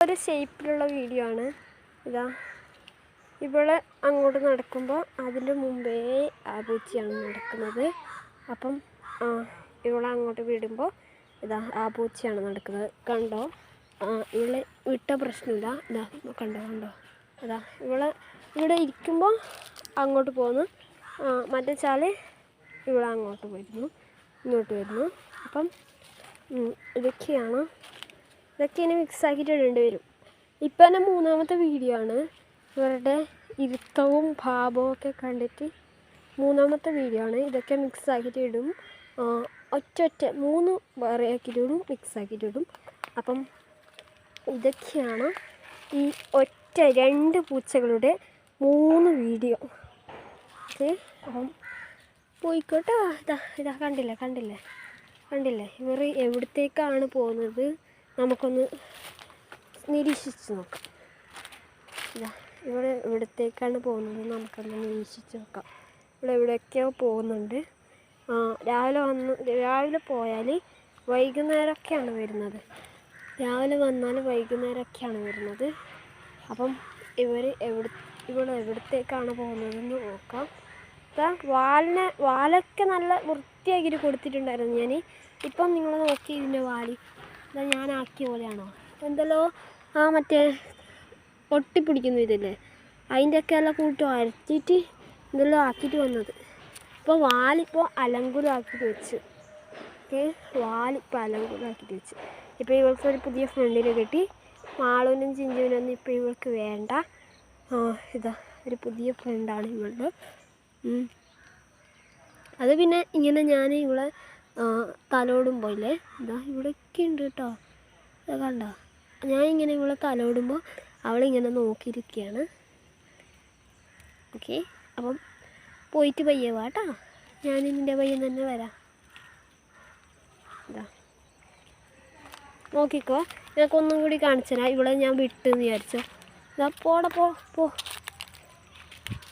ഒരു ഷേപ്പിലുള്ള വീഡിയോ ആണ്. ഇതാ. ഇവിടെ അങ്ങോട്ട് നടക്കുമ്പോൾ അതിന്റെ മുമ്പേ ആ പൂച്ചയാണ് നടക്കുന്നത്. അപ്പം ആ ഇവളെ അങ്ങോട്ട് വിടുമ്പോൾ ഇതാ ആ പൂച്ചയാണ് നടക്കുന്നത്. കണ്ടോ? ആ ഇവൾ വിട്ട പ്രശ്നമില്ല. ഇതാ കണ്ടോ കണ്ടോ? അതാ ഇവൾ ഇവിടെ ഇരിക്കുമ്പോൾ അങ്ങോട്ട് പോകുന്നു മറ്റേ ചാൽ ഇവിടെ അങ്ങോട്ട് വരുന്നു ഇങ്ങോട്ട് വരുന്നു. അപ്പം ഇതൊക്കെയാണ് ഇതൊക്കെ ഇനി മിക്സ് ആക്കിയിട്ട് ഇടേണ്ടി വരും. ഇപ്പം തന്നെ മൂന്നാമത്തെ വീഡിയോ ആണ്. ഇവരുടെ ഇരുത്തവും ഭാവവും ഒക്കെ കണ്ടിട്ട് മൂന്നാമത്തെ വീഡിയോ ആണ്. ഇതൊക്കെ മിക്സ് ആക്കിയിട്ട് ഇടും. ഒറ്റ ഒറ്റ മൂന്ന് വേറെയാക്കിയിട്ട് ഇടും മിക്സ് ആക്കിയിട്ട് ഇടും. അപ്പം ഇതൊക്കെയാണ് ഈ ഒറ്റ രണ്ട് പൂച്ചകളുടെ മൂന്ന് വീഡിയോ ഓക്കെ അപ്പം പോയിക്കോട്ടെ. ഇതാ ഇതാ കണ്ടില്ലേ കണ്ടില്ലേ കണ്ടില്ലേ? ഇവർ എവിടത്തേക്കാണ് പോകുന്നത്? നമുക്കൊന്ന് നിരീക്ഷിച്ച് നോക്കാം. ഇവിടെ ഇവിടത്തേക്കാണ് പോകുന്നത്. നമുക്കൊന്ന് നിരീക്ഷിച്ച് നോക്കാം. ഇവിടെ എവിടെയൊക്കെയോ പോകുന്നുണ്ട്. രാവിലെ വന്ന് രാവിലെ പോയാൽ വൈകുന്നേരമൊക്കെയാണ് വരുന്നത്. രാവിലെ വന്നാൽ വൈകുന്നേരമൊക്കെയാണ് വരുന്നത്. അപ്പം ഇവർ എവിടെ ഇവിടെ എവിടത്തേക്കാണ് പോകുന്നതെന്ന് നോക്കാം. ഇപ്പം വാലിനെ വാലൊക്കെ നല്ല വൃത്തിയാക്കിയിട്ട് കൊടുത്തിട്ടുണ്ടായിരുന്നു ഞാൻ ഇപ്പം നിങ്ങൾ നോക്കി ഇതിന്റെ വാൽ. ഇതാ ഞാൻ ആക്കിയ പോലെയാണോ? എന്തല്ലോ ആ മറ്റേ ഒട്ടിപ്പിടിക്കുന്ന ഇതില്ലേ? അതിന്റെയൊക്കെ എല്ലാം കൂട്ടി അരച്ചിട്ട് ഇതെല്ലാം ആക്കിയിട്ട് വന്നത്. ഇപ്പോൾ വാലിപ്പോൾ അലങ്കുലമാക്കിയിട്ട് വെച്ച്. ഓക്കെ വാലിപ്പോൾ അലങ്കുലമാക്കിയിട്ട് വെച്ച്. ഇപ്പോൾ ഇവൾക്ക് ഒരു പുതിയ ഫ്രണ്ടിനെ കിട്ടി. മാളൂനും ചിഞ്ചുവിനൊന്നും ഇപ്പോൾ ഇവൾക്ക് വേണ്ട. ഇതാ ഒരു പുതിയ ഫ്രണ്ടാണ് ഇവളുടെ. അത് പിന്നെ ഇങ്ങനെ ഞാൻ ഇവളെ തലോടുമ്പോൾ ഇല്ലേ ഇതാ ഇവിടെയൊക്കെ ഉണ്ട് കേട്ടോ. കണ്ടോ? ഞാൻ ഇങ്ങനെ ഇവിടെ തലോടുമ്പോൾ അവളിങ്ങനെ നോക്കിയിരിക്കുകയാണ്. ഓക്കെ അപ്പം പോയിട്ട് പയ്യെ വാട്ടാ ഞാൻ നിന്റെ പയ്യൻ തന്നെ വരാം. ഇതാ നോക്കിക്കോ ഞങ്ങൾക്കൊന്നും കൂടി കാണിച്ചു തരാം. ഇവിടെ ഞാൻ വിട്ടെന്ന് വിചാരിച്ചോ. ഇതാ പോടെ പോ പോ.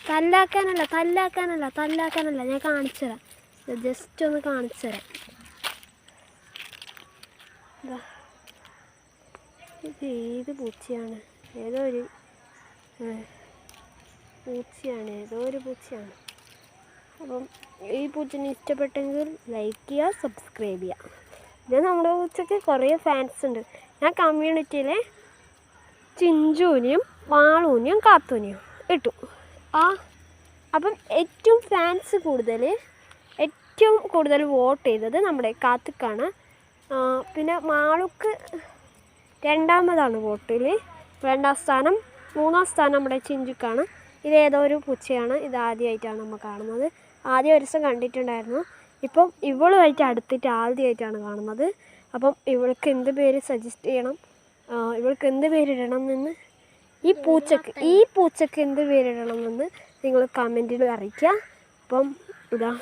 തല്ലാക്കാനല്ല തല്ലാക്കാനല്ല തല്ലാക്കാനല്ല. ഞാൻ കാണിച്ചു തരാം. ജസ്റ്റ് ഒന്ന് കാണിച്ചു തരാം. ഇതാ. ഏത് പൂച്ചയാണ്? ഏതോ ഒരു പൂച്ചയാണ്. ഏതോ ഒരു പൂച്ചയാണ്. അപ്പം ഈ പൂച്ചനെ ഇഷ്ടപ്പെട്ടെങ്കിൽ ലൈക്ക് ചെയ്യുക സബ്സ്ക്രൈബ് ചെയ്യുക. പിന്നെ നമ്മുടെ പൂച്ചയ്ക്ക് കുറേ ഫാൻസ് ഉണ്ട്. ഞാൻ കമ്മ്യൂണിറ്റിയിലെ ചിഞ്ചൂനിയും വാളൂനിയും കാത്തൂനെയും ഇട്ടു. ആ അപ്പം ഏറ്റവും ഫാൻസ് കൂടുതൽ ഏറ്റവും കൂടുതൽ വോട്ട് ചെയ്തത് നമ്മുടെ കാത്തുക്കാണ് പിന്നെ മാളുക്ക് രണ്ടാമതാണ് വോട്ടിൽ രണ്ടാം സ്ഥാനം മൂന്നാം സ്ഥാനം നമ്മുടെ ചിഞ്ചുക്കാണ്. ഇത് ഏതോ ഒരു പൂച്ചയാണ്. ഇത് ആദ്യമായിട്ടാണ് നമ്മൾ കാണുന്നത്. ആദ്യം ഒരു ദിവസം കണ്ടിട്ടുണ്ടായിരുന്നു. ഇപ്പം ഇവളുമായിട്ട് അടുത്തിട്ട് ആദ്യമായിട്ടാണ് കാണുന്നത്. അപ്പം ഇവൾക്ക് എന്ത് പേര് സജസ്റ്റ് ചെയ്യണം? ഇവൾക്ക് എന്ത് പേരിടണം എന്ന് ഈ പൂച്ചക്ക് ഈ പൂച്ചക്ക് എന്ത് പേരിടണം എന്ന് നിങ്ങൾ കമന്റിൽ അറിയിക്കുക. അപ്പം ഇതാ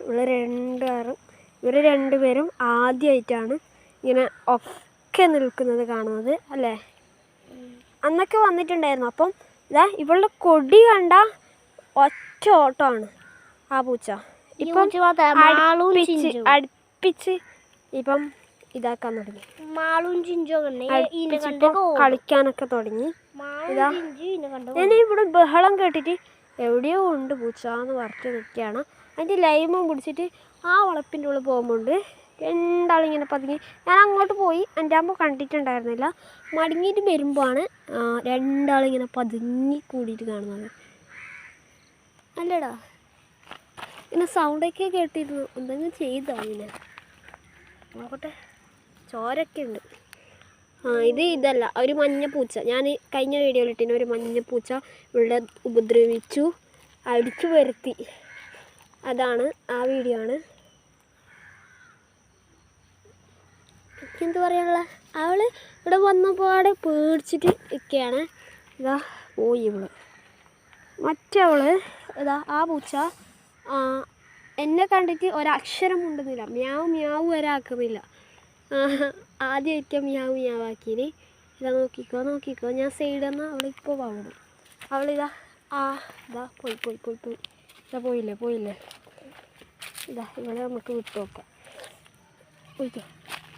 ഇവിടെ രണ്ടാറും ഇവർ രണ്ടുപേരും ആദ്യമായിട്ടാണ് ഇങ്ങനെ ഒക്കെ നിൽക്കുന്നത് കാണുന്നത് അല്ലേ? അന്നൊക്കെ വന്നിട്ടുണ്ടായിരുന്നു. അപ്പം ഇതാ ഇവളുടെ കൊടി കണ്ട ഒറ്റ ഓട്ടമാണ് ആ പൂച്ച. ഇപ്പം അടുപ്പിച്ച് ഇപ്പം ഇതാക്കാൻ തുടങ്ങി. കളിക്കാനൊക്കെ തുടങ്ങി. ഇതാ. ഞാൻ ഇവിടെ ബഹളം കേട്ടിട്ട് എവിടെയോ ഉണ്ട് പൂച്ച എന്ന് പറഞ്ഞു നിൽക്കുകയാണ്. അതിന്റെ ലൈമും പിടിച്ചിട്ട് ആ വളപ്പിന്റെ ഉള്ളിൽ പോകുമ്പോണ്ട് രണ്ടാളിങ്ങനെ പതുങ്ങി? ഞാൻ അങ്ങോട്ട് പോയി. എന്റെ അമ്മ കണ്ടിട്ടുണ്ടായിരുന്നില്ല. മടങ്ങിയിട്ട് വരുമ്പോഴാണ് രണ്ടാളിങ്ങനെ പതുങ്ങി കൂടിയിട്ട് കാണുന്നത്. അല്ലടാ ഇങ്ങനെ സൗണ്ടൊക്കെ കേട്ടിരുന്നു. എന്തെങ്കിലും ചെയ്തോ ഇങ്ങനെ? നോക്കട്ടെ. ചോരൊക്കെ ഉണ്ട് ആ ഇത് ഇതല്ല. ഒരു മഞ്ഞ പൂച്ച ഞാൻ കഴിഞ്ഞ വീഡിയോയിൽ ഇട്ടിന് ഒരു മഞ്ഞ പൂച്ച ഇവിടെ ഉപദ്രവിച്ചു അടിച്ചു വരുത്തി. അതാണ് ആ വീഡിയോ ആണ്. എനിക്കെന്ത് പറയാനുള്ള? അവൾ ഇവിടെ വന്നപാടെ പേടിച്ചിട്ട് നിൽക്കുകയാണ് ഇതാ പോയി ഇവൾ. മറ്റവൾ ഇതാ ആ പൂച്ച എന്നെ കണ്ടിട്ട് ഒരക്ഷരം ഉണ്ടെന്നില്ല മ്യാവ് മ്യാവ് വരെ ആക്കുന്നില്ല. ആദ്യമായിരിക്കും മ്യാവ് മ്യാവ് ആക്കിയിന് ഇതാ നോക്കിക്കോ നോക്കിക്കോ. ഞാൻ സൈഡിൽ നിന്ന് അവളിപ്പോൾ വാങ്ങണം അവളിതാ ആ ഇതാ പോയി പോയി പോയി പോയി. ഇതാ പോയില്ലേ പോയില്ലേ. ഇതാ ഇവിടെ നമുക്ക് വിട്ടു നോക്കാം. പോയിക്കോ.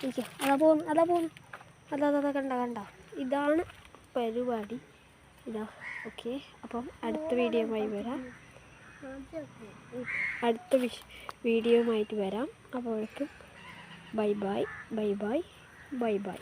പോയിക്കോ അതാ പോകുന്നു അതാ പോകുന്നു അതാ അതാ കണ്ട കണ്ട. ഇതാണ് പരിപാടി. ഇതാ ഓക്കെ അപ്പം അടുത്ത വീഡിയോയുമായി വരാം. അടുത്ത വീഡിയോ വീഡിയോയുമായിട്ട് വരാം. അപ്പോഴേക്കും bye bye bye bye bye bye